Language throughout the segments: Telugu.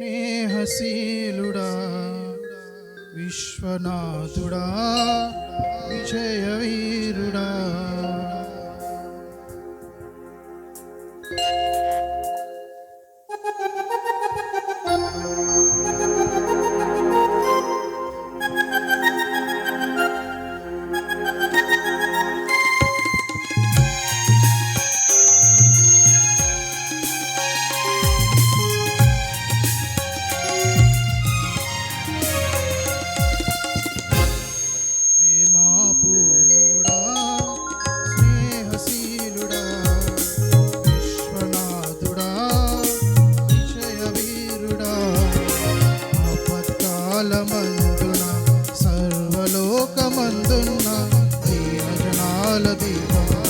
స్నేహశీలుడా విశ్వనాథుడా విజయవీరుడా. ఆపత్కాలమందున సర్వలోకమందున్న దీన జనాల దీపముగా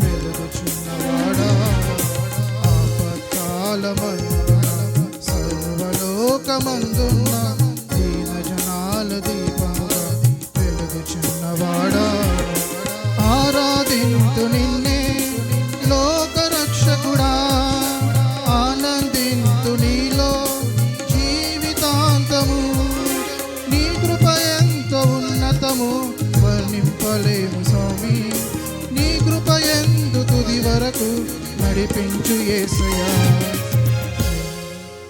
వెలుగుచున్నవాడా ఆపత్కాలమందున సమస్తము వర్ణింపలేము స్వామి. నీ కృప ఎందు తుది వరకు నడిపించు యేసయ్యా.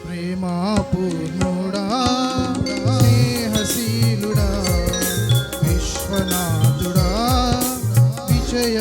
ప్రేమాపూర్ణుడా స్నేహశీలుడా విశ్వనాథుడా విజయ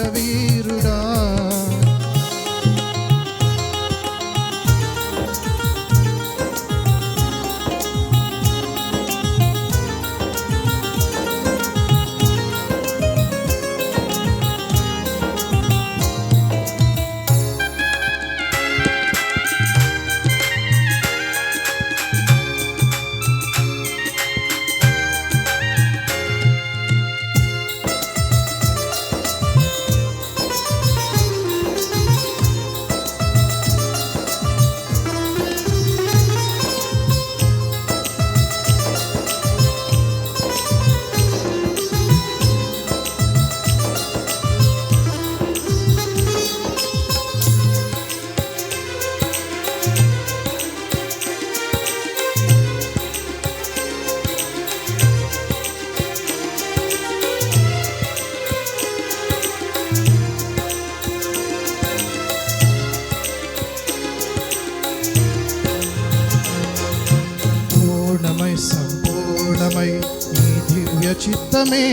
సంపూర్ణమై నీ దివ్య చిత్తమే.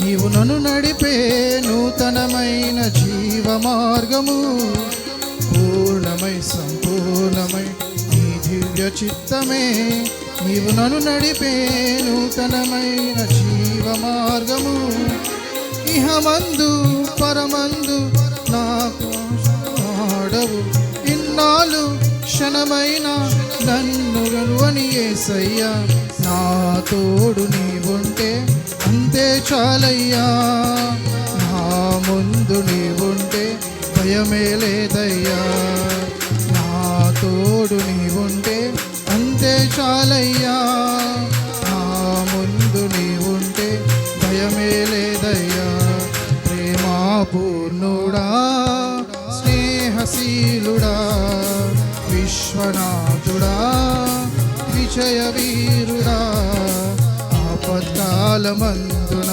నీవు నన్ను నడిపే నూతనమైన జీవ మార్గము పూర్ణమై సంపూర్ణమై నీ దివ్య చిత్తమే. నీవు నన్ను నడిపే నూతనమైన జీవ మార్గము ఇహమందు పరమందు నాకు ఆడవు. ఇన్నాళ్ళు క్షణమైన నన్ను గనువని ఏసయ్యా. నా తోడు నీవుంటే అంతే చాలయ్యా. నా ముందు నీవుంటే భయమే లేదయ్యా. నా తోడు నీవుంటే అంతే చాలయ్యా. విశ్వనాథుడా విజయ వీరుడా ఆపత్కాలమందున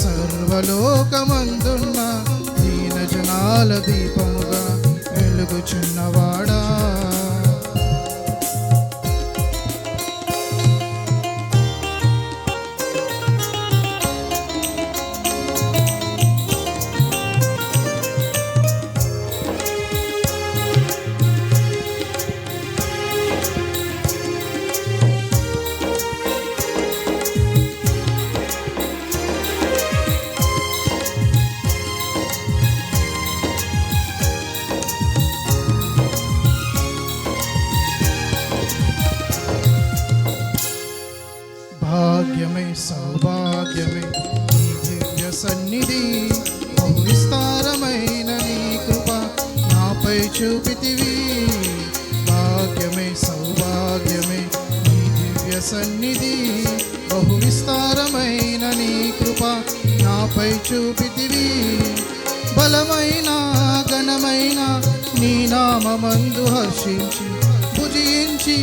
సర్వలోకమందున్న దీన జనాల దీపముగా వెలుగుచున్నవాడా. భాగ్యమే సౌభాగ్యమే. నీ దివ్య సన్నిధి బహు విస్తారమైన నీ కృప నాపై చూపితివి. భాగ్యమే సౌభాగ్యమే నీ దివ్య సన్నిధి బహు విస్తారమైన నీ కృప నాపై చూపితివి. బలమైన ఘనమైన నీ నామందు హర్షించి భుజించి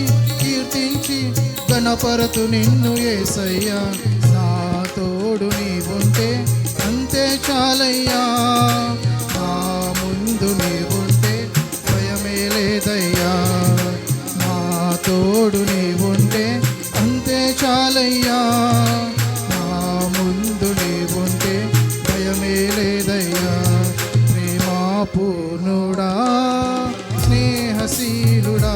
గణపరతు నిన్ను ఏసయ్యా. నా తోడు నీవుంటే అంతే చాలయ్యా. నా ముందు నీవుంటే భయమే లేదయ్యా. నా తోడు నీవుంటే అంతే చాలయ్యా. నా ముందు నీవుంటే భయమే లేదయ్యా. ప్రేమాపూర్ణుడా స్నేహశీలుడా.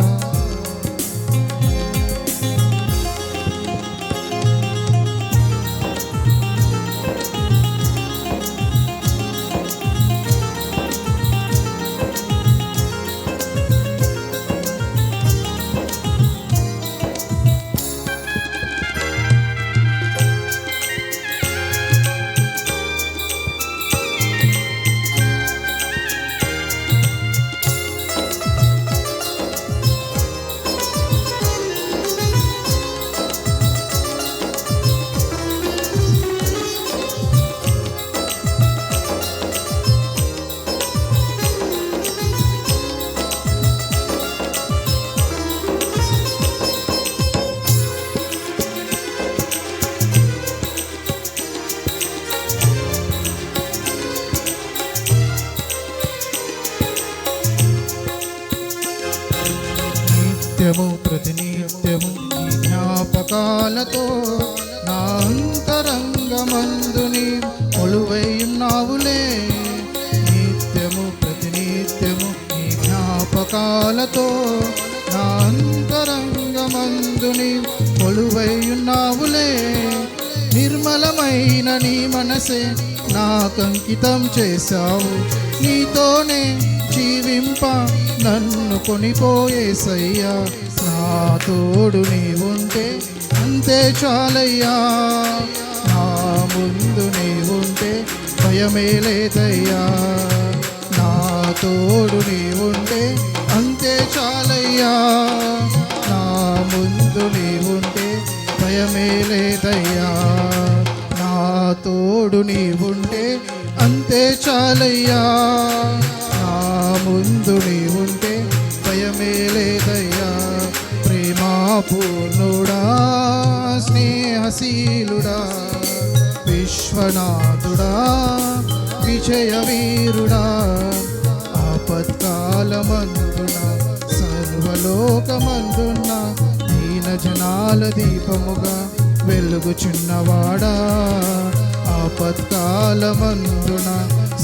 నిత్యము ప్రతినిత్యము జ్ఞాపకాలతో నా అంతరంగమందుని కొలువై ఉన్నావులే. నిత్యము ప్రతినిత్యము నీ జ్ఞాపకాలతో నా అంతరంగమందుని కొలువై ఉన్నావులే. నిర్మలమైన నీ మనసే నాకంకితం చేశావు. నీతోనే జీవింప నన్ను కొనిపోయేసయ్యా నా తోడు ఉంటే అంతే చాలయ్యా. నా ముందు నీవుంటే భయమే లేదయ్యా. నా తోడు ఉంటే అంతే చాలయ్యా. నా ముందు నీవుంటే భయమే లేదయ్యా. నా తోడు ఉంటే అంతే చాలయ్యా. ముందు నీ ఉంటే భయమే లేదయ్యా. ప్రేమాపూర్ణుడా స్నేహశీలుడా విశ్వనాథుడా విజయవీరుడా ఆపత్కాలమందున సర్వలోకమందున్న దీన జనాల దీపముగా వెలుగుచున్నవాడా ఆపత్కాలమందున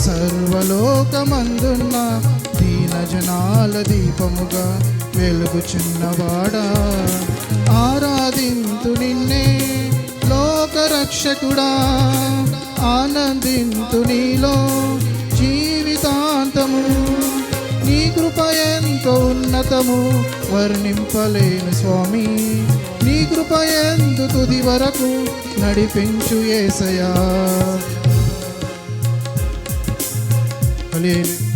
సర్వలోకమందున దీన జనాల దీపముగా వెలుగుచున్నవాడా ఆరాధింతు నిన్నే లోకరక్షకుడా. ఆనందింతు నీలో జీవితాంతము. నీ కృప ఎంతో ఉన్నతము వర్ణింపలేను స్వామి. నీ కృప ఎందు తుది వరకు నడిపించు ఏసయా హల్లెలూయా.